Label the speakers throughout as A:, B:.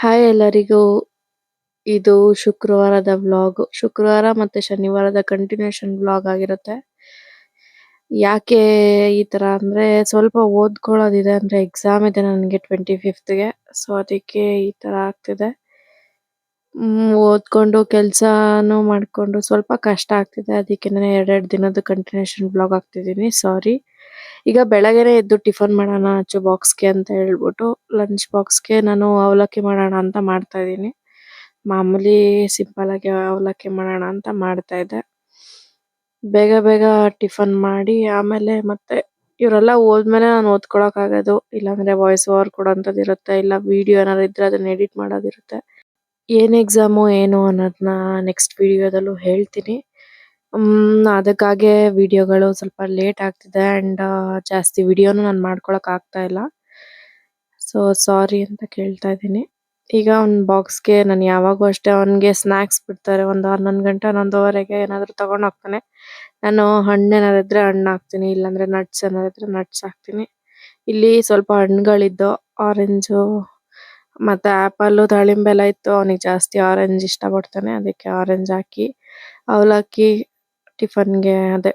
A: Hi ಎಲ್ಲರಿಗೂ. ಇದು ಶುಕ್ರವಾರದ ವ್ಲಾಗ್ ಶುಕ್ರವಾರ ಮತ್ತೆ ಶನಿವಾರದ ಕಂಟಿನ್ಯೂಷನ್ ವ್ಲಾಗ್ ಆಗಿರುತ್ತೆ. ಯಾಕೆ ಈ ತರ ಅಂದ್ರೆ ಸ್ವಲ್ಪ ಓದ್ಕೊಳ್ಳೋದಿದೆ ಅಂದ್ರೆ ಎಕ್ಸಾಮ್ ಇದೆ ನನಗೆ ಟ್ವೆಂಟಿ ಫಿಫ್ತ್ಗೆ. ಸೊ ಅದಕ್ಕೆ ಈ ತರ ಆಗ್ತಿದೆ. ಹ್ಮ್ ಓದ್ಕೊಂಡು ಕೆಲಸಾನು ಮಾಡ್ಕೊಂಡು ಸ್ವಲ್ಪ ಕಷ್ಟ ಆಗ್ತಿದೆ. ಅದಕ್ಕೆ ಎರಡೆರಡು ದಿನದ ಕಂಟಿನ್ಯೂಷನ್ ಬ್ಲಾಗ್ ಹಾಕ್ತಿದೀನಿ. ಸಾರಿ ಈಗ ಬೆಳಗ್ಗೆನೆ ಎದ್ದು ಟಿಫನ್ ಮಾಡೋಣ ಅಚ್ಚು ಬಾಕ್ಸ್ಗೆ ಅಂತ ಹೇಳ್ಬಿಟ್ಟು ಲಂಚ್ ಬಾಕ್ಸ್ಗೆ ನಾನು ಅವಲಕ್ಕಿ ಮಾಡೋಣ ಅಂತ ಮಾಡ್ತಾ ಇದೀನಿ ಮಾಮೂಲಿ ಸಿಂಪಲ್ ಆಗಿ ಅವಲಕ್ಕಿ ಮಾಡೋಣ ಅಂತ ಮಾಡ್ತಾ ಇದ್ದೆ. ಬೇಗ ಬೇಗ ಟಿಫನ್ ಮಾಡಿ, ಆಮೇಲೆ ಮತ್ತೆ ಇವರೆಲ್ಲ ಹೋದ್ಮೇಲೆ ನಾನು ಓದ್ಕೊಳಕ್ ಆಗೋದು ಇಲ್ಲಾಂದ್ರೆ ವಾಯ್ಸ್ ಓವರ್ ಕೊಡೋಂಥದ್ದು ಇರುತ್ತೆ ಇಲ್ಲ ವಿಡಿಯೋ ಏನಾದ್ರು ಇದ್ರೆ ಅದನ್ನ ಎಡಿಟ್ ಮಾಡೋದಿರುತ್ತೆ. ಏನ್ ಎಕ್ಸಾಮ್ ಏನು ಅನ್ನೋದನ್ನ ನೆಕ್ಸ್ಟ್ ವಿಡಿಯೋದಲ್ಲೂ ಹೇಳ್ತೀನಿ. ಅದಕ್ಕಾಗೆ ವಿಡಿಯೋಗಳು ಸ್ವಲ್ಪ ಲೇಟ್ ಆಗ್ತಿದೆ ಅಂಡ್ ಜಾಸ್ತಿ ವಿಡಿಯೋನು ನಾನು ಮಾಡ್ಕೊಳಕ್ ಆಗ್ತಾ ಇಲ್ಲ. ಸೊ ಸಾರಿ ಅಂತ ಕೇಳ್ತಾ ಇದ್ದೀನಿ. ಈಗ ಅವ್ನ್ ಬಾಕ್ಸ್ಗೆ ನಾನು ಯಾವಾಗೂ ಅಷ್ಟೇ ಅವನಿಗೆ ಸ್ನಾಕ್ಸ್ ಬಿಡ್ತಾರೆ. ಒಂದು ಹನ್ನೊಂದು ಗಂಟೆ, ಹನ್ನೊಂದುವರೆಗೆ ಏನಾದ್ರು ತಗೊಂಡ್ ಹೋಗ್ತಾನೆ. ನಾನು ಹಣ್ಣು ಏನಾದ್ರು ಇದ್ರೆ ಹಣ್ಣು ಹಾಕ್ತೀನಿ, ಇಲ್ಲಾಂದ್ರೆ ನಟ್ಸ್ ಏನಾದ್ರು ಇದ್ರೆ ನಟ್ಸ್ ಹಾಕ್ತೀನಿ. ಇಲ್ಲಿ ಸ್ವಲ್ಪ ಹಣ್ಣುಗಳಿದ್ದು ಆರೆಂಜ್ ಮತ್ತೆ ಆಪಲ್ ದಾಳಿಂಬೆ ಎಲ್ಲ ಇತ್ತು, ಅವ್ನಿಗೆ ಜಾಸ್ತಿ ಆರೆಂಜ್ ಇಷ್ಟ ಪಡ್ತಾನೆ ಅದಕ್ಕೆ ಆರೆಂಜ್ ಹಾಕಿ ಅವಲಕ್ಕಿ ಟಿಫನ್ಗೆ ಅದೇ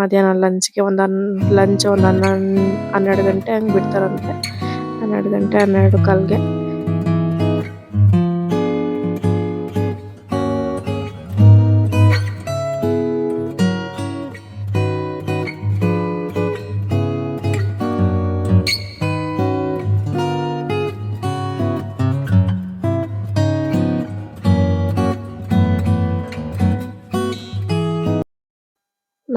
A: ಮಧ್ಯಾಹ್ನ ಲಂಚ್ಗೆ ಒಂದು ಲಂಚ್ ಒಂದು ಹನ್ನೊಂದ್, ಹನ್ನೆರಡು ಗಂಟೆ ಹಂಗೆ ಬಿಡ್ತಾರಂತೆ, ಹನ್ನೆರಡು ಗಂಟೆ ಹನ್ನೆರಡು ಕಾಲ್ಗೆ.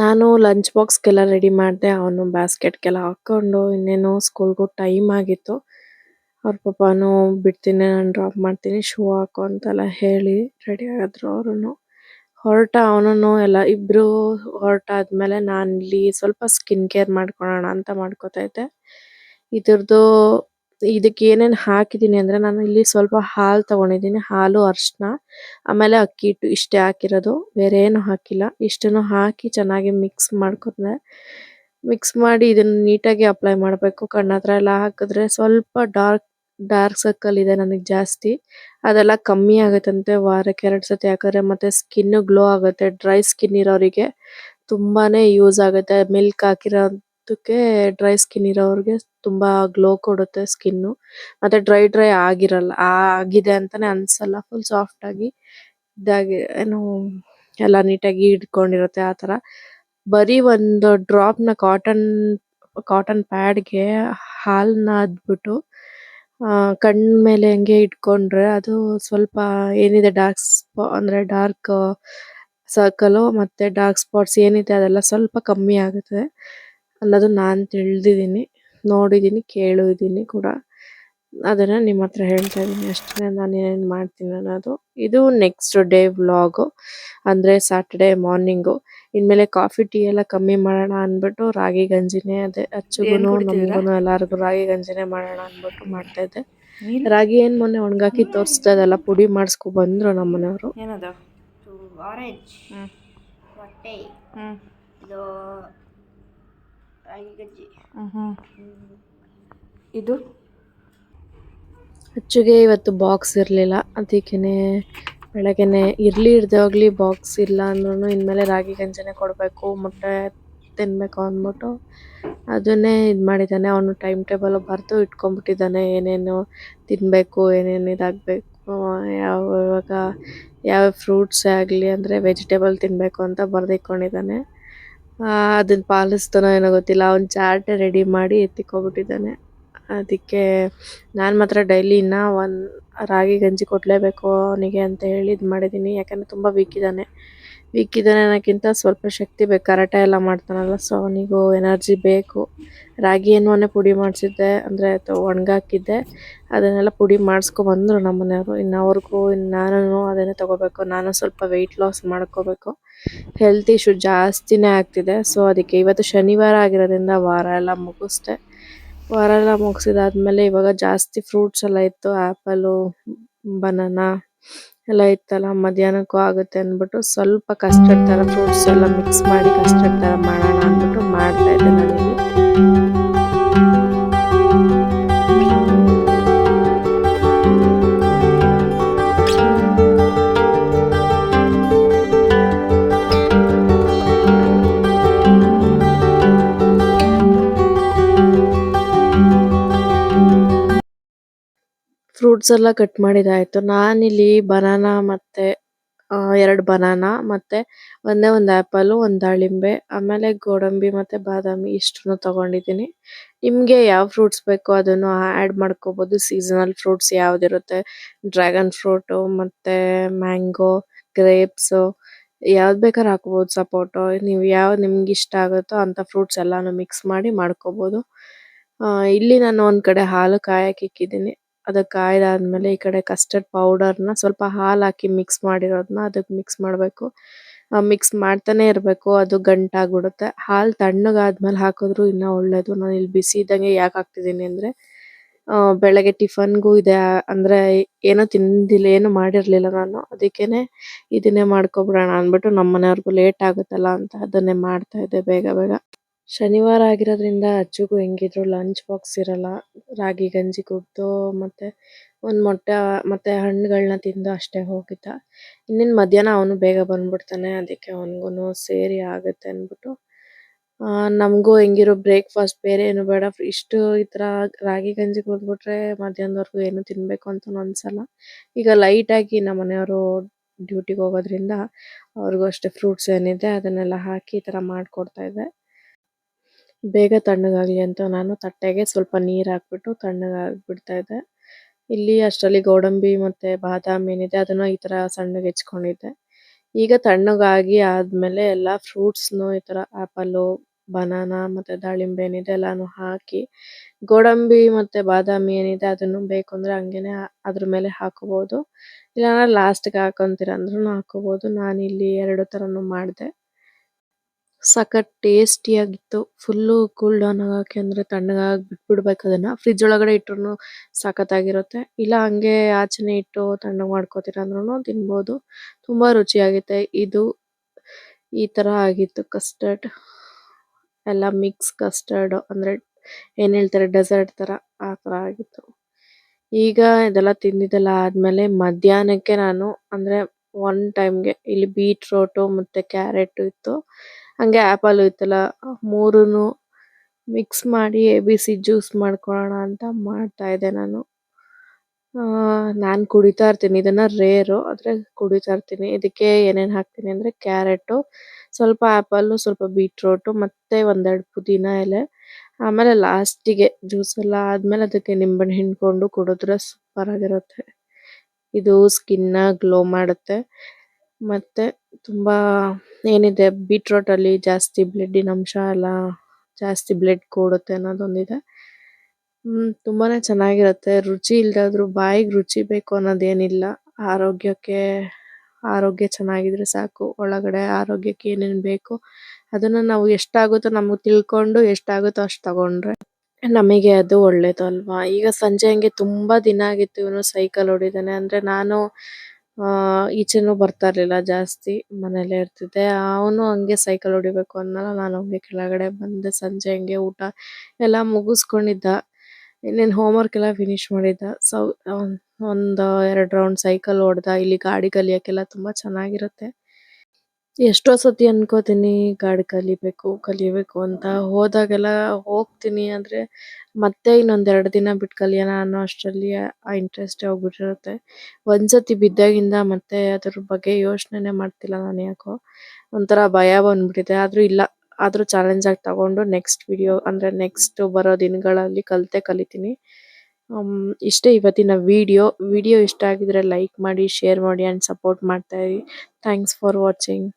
A: ನಾನು ಲಂಚ್ ಬಾಕ್ಸ್ ಗೆಲ್ಲ ರೆಡಿ ಮಾಡಿದೆ, ಅವನು ಬಾಸ್ಕೆಟ್ಗೆಲ್ಲ ಹಾಕೊಂಡು ಇನ್ನೇನು ಸ್ಕೂಲ್ಗೂ ಟೈಮ್ ಆಗಿತ್ತು. ಅವ್ರ ಪಪ್ಪಾನು ಬಿಡ್ತೀನಿ, ನಾನು ಡ್ರಾಪ್ ಮಾಡ್ತೀನಿ ಶೂ ಹಾಕೋ ಅಂತೆಲ್ಲ ಹೇಳಿ ರೆಡಿ ಆದ್ರು ಅವರುನು. ಹೊರಟ ಅವನುನು ಎಲ್ಲ, ಇಬ್ರು ಹೊರಟಾದ್ಮೇಲೆ ನಾನು ಇಲ್ಲಿ ಸ್ವಲ್ಪ ಸ್ಕಿನ್ ಕೇರ್ ಮಾಡ್ಕೊಳ್ಳೋಣ ಅಂತ ಮಾಡ್ಕೋತಾ ಇದ್ದೆ. ಇದ್ರದ್ದು ಇದಕ್ಕೆ ಏನೇನ್ ಹಾಕಿದೀನಿ ಅಂದ್ರೆ ನಾನು ಇಲ್ಲಿ ಸ್ವಲ್ಪ ಹಾಲು ತಗೊಂಡಿದ್ದೀನಿ ಹಾಲು, ಅರಿಶಿನ, ಆಮೇಲೆ ಅಕ್ಕಿ ಹಿಟ್ಟು ಇಷ್ಟೇ ಹಾಕಿರೋದು. ಬೇರೆ ಏನು ಹಾಕಿಲ್ಲ. ಇಷ್ಟನ್ನು ಹಾಕಿ ಚೆನ್ನಾಗಿ ಮಿಕ್ಸ್ ಮಾಡ್ಕೊಂಡೆ ಮಿಕ್ಸ್ ಮಾಡಿ ಇದನ್ನ ನೀಟಾಗಿ ಅಪ್ಲೈ ಮಾಡಬೇಕು. ಕಣ್ಣ ಹತ್ರ ಎಲ್ಲ ಹಾಕಿದ್ರೆ ಸ್ವಲ್ಪ ಡಾರ್ಕ್ ಡಾರ್ಕ್ ಸರ್ಕಲ್ ಇದೆ ನನಗೆ ಜಾಸ್ತಿ. ಅದೆಲ್ಲ ಕಮ್ಮಿ ಆಗುತ್ತಂತೆ. ವಾರಕ್ಕೆ ಎರಡು ಸತಿ ಹಾಕಿದ್ರೆ ಮತ್ತೆ ಸ್ಕಿನ್ ಗ್ಲೋ ಆಗುತ್ತೆ. ಡ್ರೈ ಸ್ಕಿನ್ ಇರೋರಿಗೆ ತುಂಬಾನೇ ಯೂಸ್ ಆಗುತ್ತೆ. ಮಿಲ್ಕ್ ಹಾಕಿರೋದಕ್ಕೆ ಡ್ರೈ ಸ್ಕಿನ್ ಇರೋರಿಗೆ ತುಂಬಾ ಗ್ಲೋ ಕೊಡುತ್ತೆ ಸ್ಕಿನ್ ಮತ್ತೆ ಡ್ರೈ ಡ್ರೈ ಆಗಿರಲ್ಲ, ಆಗಿದೆ ಅಂತಾನೆ ಅನ್ಸಲ್ಲ. ಫುಲ್ ಸಾಫ್ಟ್ ಆಗಿ ಇದಾಗಿ, ಏನು, ಎಲ್ಲ ನೀಟಾಗಿ ಹಿಡ್ಕೊಂಡಿರುತ್ತೆ ಆತರ ಬರೀ ಒಂದು ಡ್ರಾಪ್ನ ಕಾಟನ್ ಕಾಟನ್ ಪ್ಯಾಡ್ಗೆ ಹಾಲ್ನ ಅದ್ಬಿಟ್ಟು, ಆ, ಕಣ್ ಮೇಲೆ ಹಂಗೆ ಇಟ್ಕೊಂಡ್ರೆ ಅದು ಸ್ವಲ್ಪ ಏನಿದೆ ಡಾರ್ಕ್ ಸ್ಪಾ ಅಂದ್ರೆ ಡಾರ್ಕ್ ಸರ್ಕಲ್ ಮತ್ತೆ ಡಾರ್ಕ್ ಸ್ಪಾಟ್ಸ್ ಏನಿದೆ ಅದೆಲ್ಲ ಸ್ವಲ್ಪ ಕಮ್ಮಿ ಆಗುತ್ತೆ. ಅನ್ನೋದು ನಾನು ತಿಳಿದಿದ್ದೀನಿ ನೋಡಿದೀನಿ ಕೇಳಿದ್ದೀನಿ ಕೂಡ. ಅದನ್ನ ನಿಮ್ಮ ಹತ್ರ ಹೇಳ್ತಾ ಇದ್ದೀನಿ ಅಷ್ಟೇ. ನಾನು ಏನೇನು ಮಾಡ್ತೀನಿ ಅನ್ನೋದು. ಇದು ನೆಕ್ಸ್ಟ್ ಡೇ ವ್ಲಾಗು ಅಂದ್ರೆ ಸ್ಯಾಟರ್ಡೇ ಮಾರ್ನಿಂಗು ಇನ್ಮೇಲೆ ಕಾಫಿ ಟೀ ಎಲ್ಲ ಕಮ್ಮಿ ಮಾಡೋಣ ಅಂದ್ಬಿಟ್ಟು ರಾಗಿ ಗಂಜಿನೇ ಅದೇ ಅಚ್ಚುಗುನು ನಮಗೂ ಎಲ್ಲರಿಗೂ ರಾಗಿ ಗಂಜಿನೇ ಮಾಡೋಣ ಅಂದ್ಬಿಟ್ಟು ಮಾಡ್ತಾ ಇದ್ದೆ. ರಾಗಿ ಏನು ಮೊನ್ನೆ ಒಣಗಾಕಿ ತೋರಿಸ್ತಾ ಇದೆಲ್ಲ ಪುಡಿ ಮಾಡಿಸ್ಕೊ ಬಂದ್ರು ನಮ್ಮ ಮನೆಯವರು.
B: ಏನದು?
C: ಆರೆಂಜ್
B: ಹ್ಞೂ
C: ಮೊಟ್ಟೆ.
B: ಹ್ಞೂ
C: ಇದು ರಾಗಿ ಗಜ್ಜಿ
B: ಹ್ಞೂ ಇದು?
A: ಅಚ್ಚುಗೆ ಇವತ್ತು ಬಾಕ್ಸ್ ಇರಲಿಲ್ಲ. ಅದಕ್ಕೇನೆ ಬೆಳಗ್ಗೆನೆ ಇರಲಿ ಇರ್ದಾಗ್ಲಿ ಬಾಕ್ಸ್ ಇಲ್ಲ ಅಂದ್ರೂ ಇನ್ಮೇಲೆ ರಾಗಿ ಗಂಜನೆ ಕೊಡಬೇಕು ಮೊಟ್ಟೆ ತಿನ್ಬೇಕು ಅಂದ್ಬಿಟ್ಟು ಅದನ್ನೇ ಇದು ಮಾಡಿದ್ದಾನೆ. ಅವನು ಟೈಮ್ ಟೇಬಲ್ ಬರೆದು ಇಟ್ಕೊಂಡ್ಬಿಟ್ಟಿದ್ದಾನೆ. ಏನೇನು ತಿನ್ನಬೇಕು ಏನೇನು ಇದಾಗಬೇಕು ಯಾವ ಇವಾಗ ಯಾವ ಫ್ರೂಟ್ಸ್ ಆಗಲಿ ಅಂದರೆ ವೆಜಿಟೇಬಲ್ ತಿನ್ನಬೇಕು ಅಂತ ಬರೆದಿಟ್ಕೊಂಡಿದ್ದಾನೆ. ಅದನ್ನ ಪಾಲಿಸ್ತಾನೋ ಏನೋ ಗೊತ್ತಿಲ್ಲ. ಅವ್ನು ಚಾರ್ಟ್ ರೆಡಿ ಮಾಡಿ ಎತ್ತಿಕೊಬಿಟ್ಟಿದ್ದಾನೆ. ಅದಕ್ಕೆ ನಾನು ಮಾತ್ರ ಡೈಲಿ ಇನ್ನ ಒಂದು ರಾಗಿ ಗಂಜಿ ಕೊಡಲೇಬೇಕು ಅವನಿಗೆ ಅಂತ ಹೇಳಿ ಇದು ಮಾಡಿದ್ದೀನಿ ಯಾಕಂದ್ರೆ ತುಂಬ ವೀಕ್ ಇದ್ದಾನೆ. ವೀಕ್ ಇದ್ದಾನೆ ಅನ್ನೋಕ್ಕಿಂತ ಸ್ವಲ್ಪ ಶಕ್ತಿ ಬೇಕು. ಕರಾಟೆ ಎಲ್ಲ ಮಾಡ್ತಾನಲ್ಲ ಸೊ ಅವನಿಗೂ ಎನರ್ಜಿ ಬೇಕು. ರಾಗಿಯನ್ನು ಮೊನ್ನೆ ಪುಡಿ ಮಾಡಿಸಿದ್ದೆ, ಅಂದರೆ ಒಣಗಾಕಿದ್ದೆ. ಅದನ್ನೆಲ್ಲ ಪುಡಿ ಮಾಡಿಸ್ಕೊಬಂದ್ರು ನಮ್ಮ ಮನೆಯವರು ಇನ್ನು ಅವ್ರಿಗೂ, ಇನ್ನು ನಾನು ಅದನ್ನೇ ತೊಗೋಬೇಕು. ನಾನು ಸ್ವಲ್ಪ ವೆಯ್ಟ್ ಲಾಸ್ ಮಾಡ್ಕೋಬೇಕು. ಹೆಲ್ತ್ ಇಶ್ಯೂ ಜಾಸ್ತಿನೇ ಆಗ್ತಿದೆ. ಸೊ ಅದಕ್ಕೆ ಇವತ್ತು ಶನಿವಾರ ಆಗಿರೋದ್ರಿಂದ ವಾರ ಎಲ್ಲ ಮುಗಿಸ್ದೆ. ವಾರ ಎಲ್ಲ ಮುಗಿಸಿದಾದ್ಮೇಲೆ ಇವಾಗ ಜಾಸ್ತಿ ಫ್ರೂಟ್ಸ್ ಎಲ್ಲ ಇತ್ತು. ಆ್ಯಪಲು ಬನಾನಾ ಎಲ್ಲ ಇತ್ತಲ್ಲ, ಮಧ್ಯಾಹ್ನಕ್ಕೂ ಆಗುತ್ತೆ ಅಂದ್ಬಿಟ್ಟು ಸ್ವಲ್ಪ ಕಸ್ಟರ್ಡ್ ಥರ ಫ್ರೂಟ್ಸ್ ಎಲ್ಲ ಮಿಕ್ಸ್ ಮಾಡಿ ಕಸ್ಟರ್ಡ್ ಥರ ಮಾಡೋಣ ಅಂದ್ಬಿಟ್ಟು ಮಾಡ್ತಾ ಇದ್ದೆ ನಾನಿಲ್ಲಿ. ಫ್ರೂಟ್ಸ್ ಎಲ್ಲ ಕಟ್ ಮಾಡಿದ್ದಾಯ್ತು ನಾನಿಲ್ಲಿ ಬನಾನಾ ಮತ್ತೆ ಅಹ್ ಎರಡು ಬನಾನಾ ಮತ್ತೆ ಒಂದೇ ಒಂದು ಆಪಲ್ ಒಂದು ದಾಳಿಂಬೆ, ಆಮೇಲೆ ಗೋಡಂಬಿ ಮತ್ತೆ ಬಾದಾಮಿ ಇಷ್ಟನ್ನು ತಗೊಂಡಿದ್ದೀನಿ. ನಿಮ್ಗೆ ಯಾವ ಫ್ರೂಟ್ಸ್ ಬೇಕೋ ಅದನ್ನು ಆಡ್ ಮಾಡ್ಕೋಬಹುದು ಸೀಸನಲ್ ಫ್ರೂಟ್ಸ್ ಯಾವ್ದಿರುತ್ತೆ? ಡ್ರ್ಯಾಗನ್ ಫ್ರೂಟ್ ಮತ್ತೆ ಮ್ಯಾಂಗೋ ಗ್ರೇಪ್ಸ್ ಯಾವ್ದು ಬೇಕಾದ್ರೂ ಹಾಕೋಬಹುದು ಸಪೋಟ ನೀವು ಯಾವ ನಿಮ್ಗೆ ಇಷ್ಟ ಆಗುತ್ತೋ ಅಂತ ಫ್ರೂಟ್ಸ್ ಎಲ್ಲಾನು ಮಿಕ್ಸ್ ಮಾಡಿ ಮಾಡ್ಕೋಬಹುದು ಇಲ್ಲಿ ನಾನು ಒಂದ್ ಕಡೆ ಹಾಲು ಕಾಯಕ್ಕೆ ಇಕ್ಕಿದ್ದೀನಿ. ಅದು ಕಾಯ್ದಾದ್ಮೇಲೆ ಈ ಕಡೆ ಕಸ್ಟರ್ಡ್ ಪೌಡರ್ನ ಸ್ವಲ್ಪ ಹಾಲ್ ಹಾಕಿ ಮಿಕ್ಸ್ ಮಾಡಿರೋದನ್ನ ಅದಕ್ಕೆ ಮಿಕ್ಸ್ ಮಾಡಬೇಕು. ಮಿಕ್ಸ್ ಮಾಡ್ತಾನೆ ಇರಬೇಕು. ಅದು ಗಂಟಾಗ್ಬಿಡುತ್ತೆ. ಹಾಲ್ ತಣ್ಣಗಾದ್ಮೇಲೆ ಹಾಕಿದ್ರು ಇನ್ನ ಒಳ್ಳೇದು. ನಾನು ಇಲ್ಲಿ ಬಿಸಿ ಇದ್ದಂಗೆ ಯಾಕೆ ಹಾಕ್ತಿದೀನಿ ಅಂದ್ರೆ ಬೆಳಗ್ಗೆ ಟಿಫನ್ಗೂ ಇದೆ. ಅಂದ್ರೆ ಏನೋ ತಿಂದಿಲ್ಲ, ಏನು ಮಾಡಿರ್ಲಿಲ್ಲ ನಾನು. ಅದಕ್ಕೇನೆ ಇದನ್ನೇ ಮಾಡ್ಕೊಬಿಡೋಣ ಅಂದ್ಬಿಟ್ಟು ನಮ್ಮ ಮನೆಯವ್ರಿಗೂ ಲೇಟ್ ಆಗುತ್ತಲ್ಲ ಅಂತ ಅದನ್ನೇ ಮಾಡ್ತಾ ಇದ್ದೆ ಬೇಗ ಬೇಗ. ಶನಿವಾರ ಆಗಿರೋದ್ರಿಂದ ಅಜ್ಜಿಗೂ ಹೆಂಗಿದ್ರು ಲಂಚ್ ಬಾಕ್ಸ್ ಇರಲ್ಲ. ರಾಗಿ, ಗಂಜಿ ಕುಡ್ದು ಮತ್ತೆ ಒಂದು ಮೊಟ್ಟೆ, ಮತ್ತೆ ಹಣ್ಣುಗಳನ್ನ ತಿಂದು ಅಷ್ಟೇ ಹೋಗಿದ್ದ. ಇನ್ನೇನ್ ಮಧ್ಯಾಹ್ನ ಅವನು ಬೇಗ ಬಂದ್ಬಿಡ್ತಾನೆ, ಅದಕ್ಕೆ ಅವನಿಗೂ ಸೇರಿ ಆಗುತ್ತೆ ಅಂದ್ಬಿಟ್ಟು. ನಮಗೂ ಹೆಂಗಿರೋ ಬ್ರೇಕ್ಫಾಸ್ಟ್ ಬೇರೆ ಏನು ಬೇಡ. ಇಷ್ಟು ಈ ಥರ ರಾಗಿ, ಗಂಜಿ ಕುಡ್ಬಿಟ್ರೆ ಮಧ್ಯಾಹ್ನದವರೆಗೂ ಏನು ತಿನ್ಬೇಕು ಅಂತ ಅನ್ಸಲ್ಲ. ಈಗ ಲೈಟಾಗಿ ನಮ್ಮ ಮನೆಯವರು ಡ್ಯೂಟಿಗೆ ಹೋಗೋದ್ರಿಂದ ಅವ್ರಿಗೂ ಅಷ್ಟೇ ಫ್ರೂಟ್ಸ್ ಏನಿದೆ, ಅದನ್ನೆಲ್ಲ ಹಾಕಿ ಈ ತರ ಮಾಡ್ಕೊಡ್ತಾ ಇದ್ದೆ. ಬೇಗ ತಣ್ಣಗಾಗ್ಲಿ ಅಂತ ನಾನು ತಟ್ಟೆಗೆ ಸ್ವಲ್ಪ ನೀರು ಹಾಕ್ಬಿಟ್ಟು ತಣ್ಣಗಾಗ್ ಬಿಡ್ತಾ ಇದ್ದೆ. ಇಲ್ಲಿ ಅಷ್ಟರಲ್ಲಿ ಗೋಡಂಬಿ ಮತ್ತೆ ಬಾದಾಮಿ ಏನಿದೆ ಅದನ್ನ ಈ ತರ ಸಣ್ಣಗೆ ಹೆಚ್ಕೊಂಡಿದ್ದೆ. ಈಗ ತಣ್ಣಗಾಗಿ ಆದ್ಮೇಲೆ ಎಲ್ಲಾ ಫ್ರೂಟ್ಸ್ನು ಈ ತರ ಆಪಲ್ ಬನಾನಾ ಮತ್ತೆ ದಾಳಿಂಬೆ ಏನಿದೆ ಎಲ್ಲಾನು ಹಾಕಿ ಗೋಡಂಬಿ ಮತ್ತೆ ಬಾದಾಮಿ ಏನಿದೆ ಅದನ್ನು ಬೇಕು ಅಂದ್ರೆ ಹಂಗೇನೆ ಅದ್ರ ಮೇಲೆ ಹಾಕೋಬಹುದು ಇಲ್ಲ ಲಾಸ್ಟ್ಗೆ ಹಾಕೊಂತೀರ ಅಂದ್ರೂ ಹಾಕೋಬಹುದು ನಾನು ಇಲ್ಲಿ ಎರಡು ತರನು ಮಾಡ್ದೆ. ಸಖತ್ ಟೇಸ್ಟಿ ಆಗಿತ್ತು ಫುಲ್ ಕೂಲ್ ಡೌನ್ ಆಗಕ್ಕೆ ಅಂದ್ರೆ ತಣ್ಣಗಾಗಿ ಬಿಟ್ಬಿಡ್ಬೇಕು ಅದನ್ನ. ಫ್ರಿಡ್ಜ್ ಒಳಗಡೆ ಇಟ್ರು ಸಖತ್ತಾಗಿರುತ್ತೆ. ಇಲ್ಲ ಹಂಗೆ ಆಚೆನೆ ಇಟ್ಟು ತಣ್ಣಗ್ ಮಾಡ್ಕೋತೀರ ಅಂದ್ರೂನು ತಿನ್ಬೋದು. ತುಂಬಾ ರುಚಿಯಾಗಿತ್ತೆ. ಇದು ಈ ತರ ಆಗಿತ್ತು ಕಸ್ಟರ್ಡ್. ಎಲ್ಲ ಮಿಕ್ಸ್ ಕಸ್ಟರ್ಡ್ ಅಂದ್ರೆ ಏನ್ ಹೇಳ್ತಾರೆ ಡೆಸರ್ಟ್ ತರ ಆ ತರ ಆಗಿತ್ತು. ಈಗ ಇದೆಲ್ಲ ತಿಂದಿದ್ದೆಲ್ಲ ಆದ್ಮೇಲೆ ಮಧ್ಯಾಹ್ನಕ್ಕೆ ನಾನು ಅಂದ್ರೆ ಒನ್ ಟೈಮ್ಗೆ ಇಲ್ಲಿ ಬೀಟ್ರೋಟು ಮತ್ತೆ ಕ್ಯಾರೆಟ್ ಇತ್ತು. ಹಂಗೆ ಆಪಲ್ ಇತ್ತಲ್ಲ, ಮೂರುನು ಮಿಕ್ಸ್ ಮಾಡಿ ಎ ಬಿ ಸಿ ಜ್ಯೂಸ್ ಮಾಡ್ಕೊಳ್ಳೋಣ ಅಂತ ಮಾಡ್ತಾ ಇದ್ದೆ ನಾನು. ನಾನು ಕುಡಿತಾ ಇರ್ತೀನಿ. ಇದನ್ನ ರೇರು ಆದ್ರೆ ಕುಡಿತಾ ಇರ್ತೀನಿ. ಇದಕ್ಕೆ ಏನೇನ್ ಹಾಕ್ತೀನಿ ಅಂದ್ರೆ ಕ್ಯಾರೆಟ್, ಸ್ವಲ್ಪ ಆಪಲ್ ಸ್ವಲ್ಪ ಬೀಟ್ರೂಟ್, ಮತ್ತೆ ಒಂದೆರಡು ಪುದೀನ ಎಲೆ. ಆಮೇಲೆ ಲಾಸ್ಟಿಗೆ ಜ್ಯೂಸ್ ಎಲ್ಲ ಆದ್ಮೇಲೆ ಅದಕ್ಕೆ ನಿಂಬೆಹಣ್ಣು ಹಿಂಡ್ಕೊಂಡು ಕುಡಿದ್ರೆ ಸೂಪರ್ ಆಗಿರುತ್ತೆ ಇದು ಸ್ಕಿನ್ನ ಗ್ಲೋ ಮಾಡುತ್ತೆ. ಮತ್ತೆ ತುಂಬಾ ಏನಿದೆ ಬೀಟ್ರೂಟ್ ಅಲ್ಲಿ ಜಾಸ್ತಿ ಬ್ಲಡ್ಡಿನ ಅಂಶ ಎಲ್ಲ ಜಾಸ್ತಿ ಬ್ಲಡ್ ಕೂಡುತ್ತೆ ಅನ್ನೋದೊಂದಿದೆ. ಹ್ಮ್, ತುಂಬಾನೇ ಚೆನ್ನಾಗಿರುತ್ತೆ. ರುಚಿ ಇಲ್ದಾದ್ರು ಬಾಯಿಗೆ ರುಚಿ ಬೇಕು ಅನ್ನೋದೇನಿಲ್ಲ. ಆರೋಗ್ಯಕ್ಕೆ, ಆರೋಗ್ಯ ಚೆನ್ನಾಗಿದ್ರೆ ಸಾಕು. ಒಳಗಡೆ ಆರೋಗ್ಯಕ್ಕೆ ಏನೇನ್ ಬೇಕು ಅದನ್ನ ನಾವು ಎಷ್ಟಾಗುತ್ತೋ ನಮಗೆ ತಿಳ್ಕೊಂಡು ಎಷ್ಟಾಗುತ್ತೋ ಅಷ್ಟ್ ತಗೊಂಡ್ರೆ ನಮಗೆ ಅದು ಒಳ್ಳೇದು ಅಲ್ವಾ? ಈಗ ಸಂಜೆ ಹಂಗೆ ತುಂಬಾ ದಿನ ಆಗಿತ್ತು. ಇವನು ಸೈಕಲ್ ಹೊಡಿದಾನೆ ಅಂದ್ರೆ ನಾನು ಆ, ಈಚೆನು ಬರ್ತಾ ಇರ್ಲಿಲ್ಲ ಜಾಸ್ತಿ ಮನೇಲೆ ಇರ್ತಿದ್ದೆ. ಅವನು ಹಂಗೆ ಸೈಕಲ್ ಹೊಡಿಬೇಕು ಅಂದ್ನಲ್ಲ, ನಾನು ಹಂಗೆ ಕೆಳಗಡೆ ಬಂದೆ, ಸಂಜೆ ಹಂಗೆ ಊಟ ಎಲ್ಲ ಮುಗಿಸ್ಕೊಂಡಿದ್ದ. ಇನ್ನೇನ್ ಹೋಮ್ ವರ್ಕ್ ಎಲ್ಲ ಫಿನಿಶ್ ಮಾಡಿದ್ದ. ಸೊ ಒಂದ್ ಎರಡ್ ರೌಂಡ್ ಸೈಕಲ್ ಹೊಡ್ದ. ಇಲ್ಲಿ ಗಾಡಿ ಕಲಿಯಕ್ಕೆಲ್ಲ ತುಂಬಾ ಚೆನ್ನಾಗಿರುತ್ತೆ. ಎಷ್ಟೋ ಸತಿ ಅನ್ಕೋತೀನಿ, ಗಾಡಿ ಕಲಿಬೇಕು ಕಲಿಬೇಕು ಅಂತ. ಹೋದಾಗೆಲ್ಲ ಹೋಗ್ತೀನಿ ಅಂದ್ರೆ ಮತ್ತೆ ಇನ್ನೊಂದ್ ಎರಡ್ ದಿನ ಬಿಟ್ ಕಲಿಯೋಣ ಅನ್ನೋ ಅಷ್ಟ್ರಲ್ಲಿ ಆ ಇಂಟ್ರೆಸ್ಟ್ ಹೋಗ್ಬಿಟ್ಟಿರುತ್ತೆ. ಒಂದ್ಸತಿ ಬಿದ್ದಾಗಿಂದ ಮತ್ತೆ ಅದ್ರ ಬಗ್ಗೆ ಯೋಚನೆನೆ ಮಾಡ್ತಿಲ್ಲ ನಾನು ಯಾಕೋ. ಒಂಥರ ಭಯ ಬಂದ್ಬಿಟ್ಟಿದೆ. ಆದ್ರೂ ಇಲ್ಲ, ಆದ್ರೂ ಚಾಲೆಂಜ್ ಆಗಿ ತಗೊಂಡು ನೆಕ್ಸ್ಟ್ ವಿಡಿಯೋ ಅಂದ್ರೆ ನೆಕ್ಸ್ಟ್ ಬರೋ ದಿನಗಳಲ್ಲಿ ಕಲ್ತೆ ಕಲಿತೀನಿ. ಹ್ಮ್, ಇಷ್ಟೇ ಇವತ್ತಿನ ವಿಡಿಯೋ ವಿಡಿಯೋ ಇಷ್ಟ ಆಗಿದ್ರೆ ಲೈಕ್ ಮಾಡಿ ಶೇರ್ ಮಾಡಿ ಅಂಡ್ ಸಪೋರ್ಟ್ ಮಾಡ್ತಾ ಇರಿ. Thanks for watching